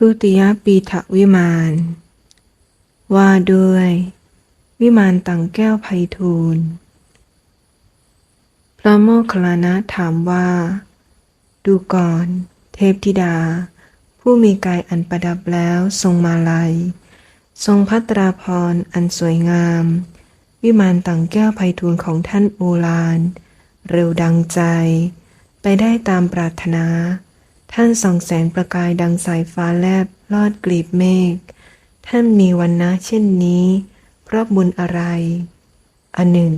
ทุติยปีถวิมานว่าด้วย วิมานตังแก้วไพฑูรย์พระโมคคัลลานะถามว่า ดูก่อน เทพธิดา ผู้มีกายอันประดับแล้วทรงมาลัย ทรงพัตราพรอันสวยงาม วิมานตังแก้วไพฑูรย์ของท่านโอฬารเร็วดังใจ ไปได้ตามปรารถนา ท่านส่องแสงประกายดังสายฟ้าแลบลอดกลีบเมฆ ท่านมีวันนะเช่นนี้ เพราะบุญอะไร อันหนึ่ง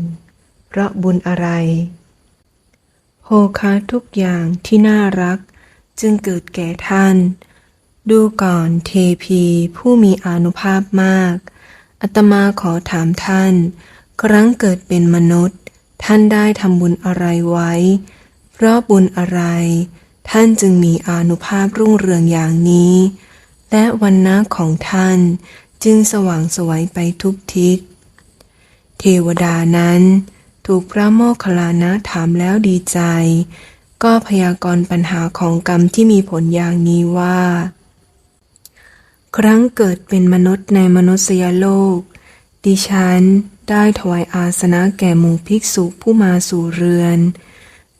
เพราะบุญอะไรโภคะทุกอย่างที่น่ารัก จึงเกิดแก่ท่าน ดูก่อนเทพีผู้มีอนุภาพมาก อัตมาขอถามท่าน ครั้งเกิดเป็นมนุษย์ ท่านได้ทำบุญอะไรไว้ เพราะบุญอะไร ท่านจึงมีอานุภาพรุ่งเรืองอย่างนี้ และวันนะของท่านจึงสว่างสวยไปทุกทิศ เทวดานั้น ถูกพระโมคคัลลานะถามแล้วดีใจ ก็พยากรณ์ปัญหาของกรรมที่มีผลอย่างนี้ว่า ครั้งเกิดเป็นมนุษย์ในมนุษยโลก ดิฉันได้ถวายอาสนะแก่หมู่ภิกษุผู้มาสู่เรือน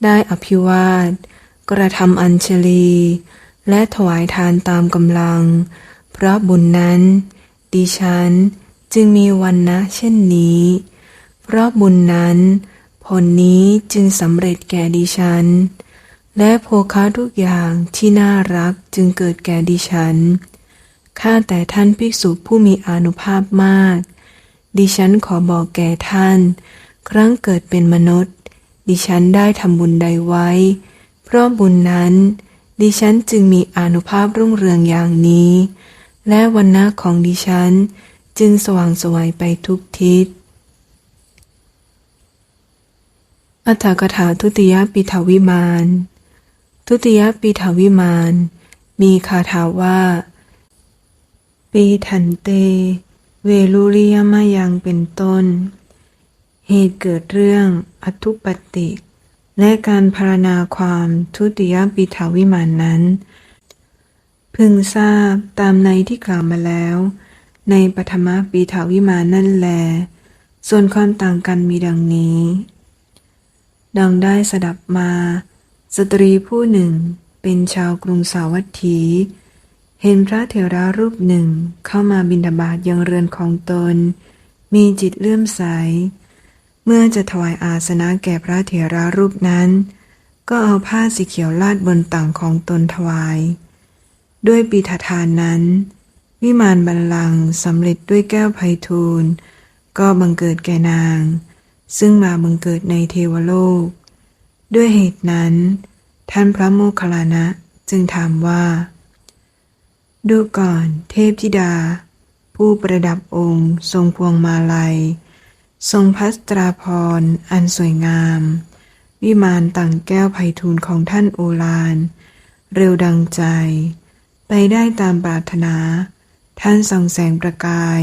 ได้อภิวาท กระทำอัญชลี และถวายทานตามกำลัง เพราะบุญนั้น ดิฉันจึงมีวันนะเช่นนี้ เพราะบุญนั้น ผลนี้จึงสำเร็จแก่ดิฉัน และโภคะทุกอย่างที่น่ารักจึงเกิดแก่ดิฉัน ข้าแต่ท่านภิกษุผู้มีอนุภาพมาก ดิฉันขอบอกแก่ท่าน ครั้งเกิดเป็นมนุษย์ ดิฉันได้ทำบุญใดไว้ เพราะบุญนั้น ดิฉันจึงมีอนุภาพรุ่งเรืองอย่างนี้ และวันนะของดิฉัน จึงสว่างสวยไปทุกทิศ อัฏฐกถาทุติยปิถาวิมาน ทุติยปิถาวิมาน มีคาถาว่าปีถันเต เวลุริยมายังเป็นต้น เหตุเกิดเรื่องอทุปติ และการพารณาความทุติยปิถาวิมานนั้น พึงทราบตามในที่กล่าวมาแล้ว ในปฐมปีถาวิมานนั่นแล ส่วนความต่างกันมีดังนี้ ดังได้สดับมา สตรีผู้หนึ่งเป็นชาวกรุงสาวัตถี เห็นพระเถระรูปหนึ่งเข้ามาบิณฑบาตยังเรือนของตน มีจิตเลื่อมใส เมื่อจะถวายอาสนะแก่พระเถระรูปนั้น ก็เอาผ้าสีเขียวลาดบนต่างของตนถวาย ด้วยปีถทานนั้น วิมานบัลลังสำเร็จด้วยแก้วไพฑูรย์ก็บังเกิดแก่นาง ซึ่งมาบังเกิดในเทวโลก ด้วยเหตุนั้น ท่านพระโมคคัลลานะจึงถามว่า ดูก่อนเทพธิดา ผู้ประดับองค์ทรงพวงมาลัย ทรงพัสตราพรอันสวยงาม วิมานต่างแก้วไพฑูรย์ของท่านโอฬารเร็วดังใจ ไปได้ตามปรารถนา ท่านส่องแสงประกาย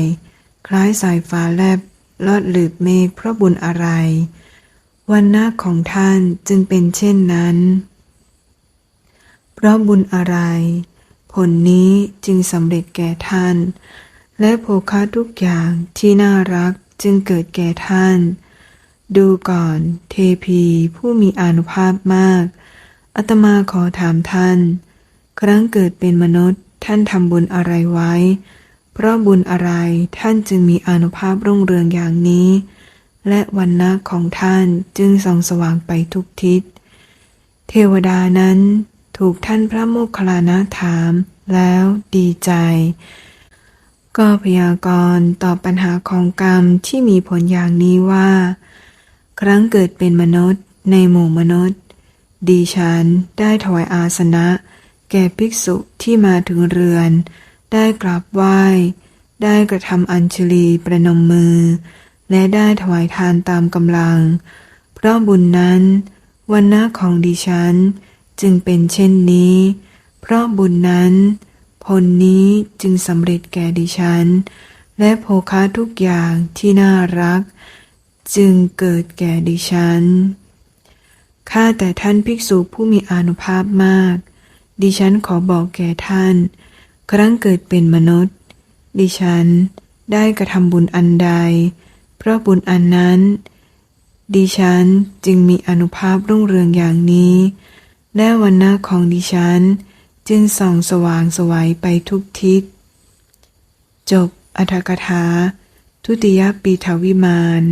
คล้ายสายฟ้าแลบลอดหลืบเมฆเพราะบุญอะไร วันหน้าของท่านจึงเป็นเช่นนั้น เพราะบุญอะไร ผลนี้จึงสำเร็จแก่ท่าน และโภคะทุกอย่างที่น่ารัก จึงเกิดแก่ท่าน ดูก่อน เทพีผู้มีอานุภาพมาก อัตมาขอถามท่าน ครั้งเกิดเป็นมนุษย์ท่านทำบุญอะไรไว้ เพราะบุญอะไรท่านจึงมีอานุภาพรุ่งเรืองอย่างนี้ และวันนะของท่านจึงส่องสว่างไปทุกทิศ เทวดานั้นถูกท่านพระโมคคัลลานะถาม แล้วดีใจ ก็พยากรณ์ต่อปัญหาของกรรมที่มีผลอย่างนี้ว่า ครั้งเกิดเป็นมนุษย์ในหมู่มนุษย์ดิฉันได้ถวายอาสนะ แก่ภิกษุที่มาถึงเรือน ได้กราบไหว้ ได้กระทำอัญชลีประนมมือ และได้ถวายทานตามกำลัง เพราะบุญนั้น วันนะของดิฉัน จึงเป็นเช่นนี้ เพราะบุญนั้น ผลนี้จึงสำเร็จแก่ดิฉัน และโภคะทุกอย่างที่น่ารัก จึงเกิดแก่ดิฉัน ข้าแต่ท่านภิกษุผู้มีอนุภาพมาก ดิฉันขอบอกแก่ท่าน ครั้งเกิดเป็นมนุษย์ ดิฉันได้กระทำบุญอันใด เพราะบุญอันนั้น ดิฉันจึงมีอนุภาพรุ่งเรืองอย่างนี้ และวันหน้าของดิฉัน จึงส่องสว่างสวัยไปทุกทิศ จบอธกถา ทุติยปีถวิมาน